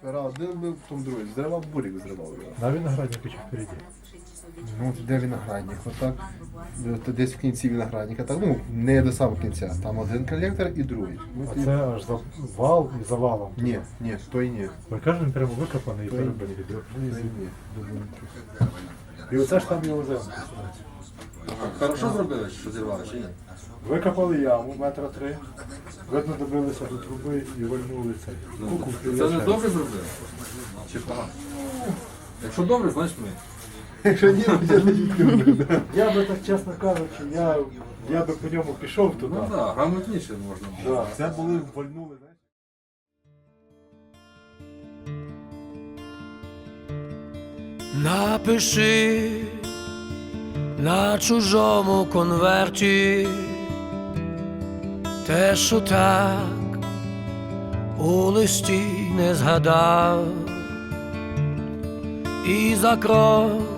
Пера один був, потім другий. Зривав бурік, зривав. На винограднику чи впереді? Ну, де виноградник? Отак. Де- Десь в кінці виноградника. Так, ну, не до самого кінця. Там один колектор і другий. Ну, А це аж за вал і завалом. Ні, ні, той ні. Кажете, він прямо викопаний і перебитий. Той ні. І оце ж там його землю. Хорошо зробили, що зірвали, чи ні? Викопали яму метра три. Видно, добилися до труби і вальнули цей. Куку Це не добре зробили? Чи погано? Якщо добре, значить ми. Якщо ні, то я не люблю. Я би так чесно кажучи, я, я би по ньому пішов туди. Ну так, грамотніше можна було. Да. Це були вальнули, знаєш. Напиши на чужому конверті те, що так у листі не згадав, і за крок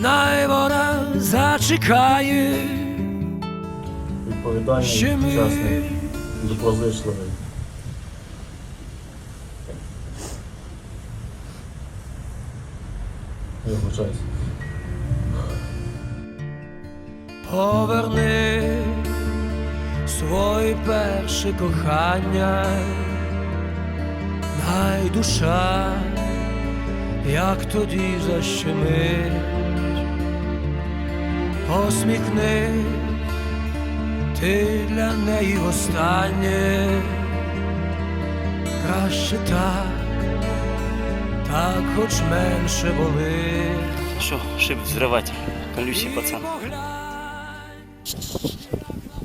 най вона зачекає, Відповідальний, ще ми чесний, доброзичливий. Я вибачаюсь. поверни своє перше кохання, най душа, як тоді защемить, посміхни ти для неї востаннє, краще так, так хоч менше болить. Что, шип взрыватель, колючий пацан.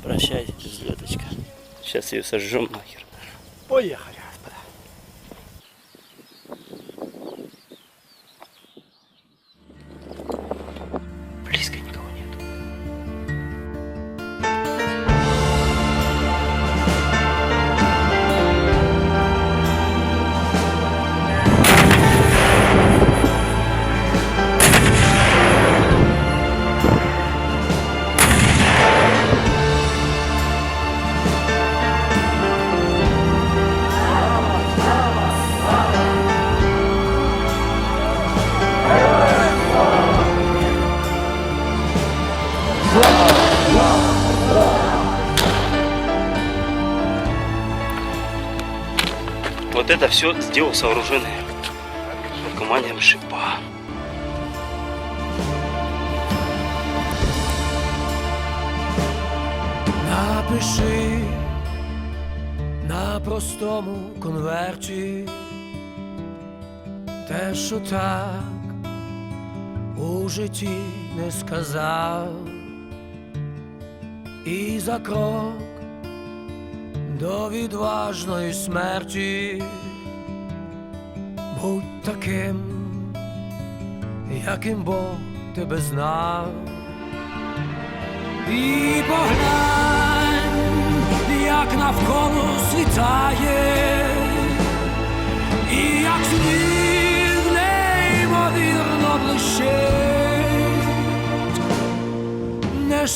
Прощай, взлеточка. Сейчас ее сожжем нахер. Поїхали, Вот это все сделал сооруженный командиром шипа. Напиши на простому конверті те, що так у житті не сказав, і за крок до відважної смерті будь таким, яким Бог тебе знав. І поглянь, як навколо світає,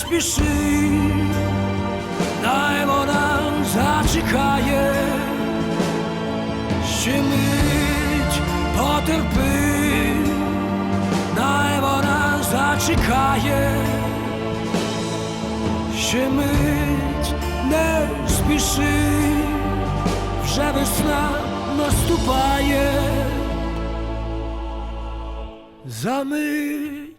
спіши, дай вона зачекає, ще мить потерпи, дай вона зачекає ще мить не спіши, вже весна наступає, за мить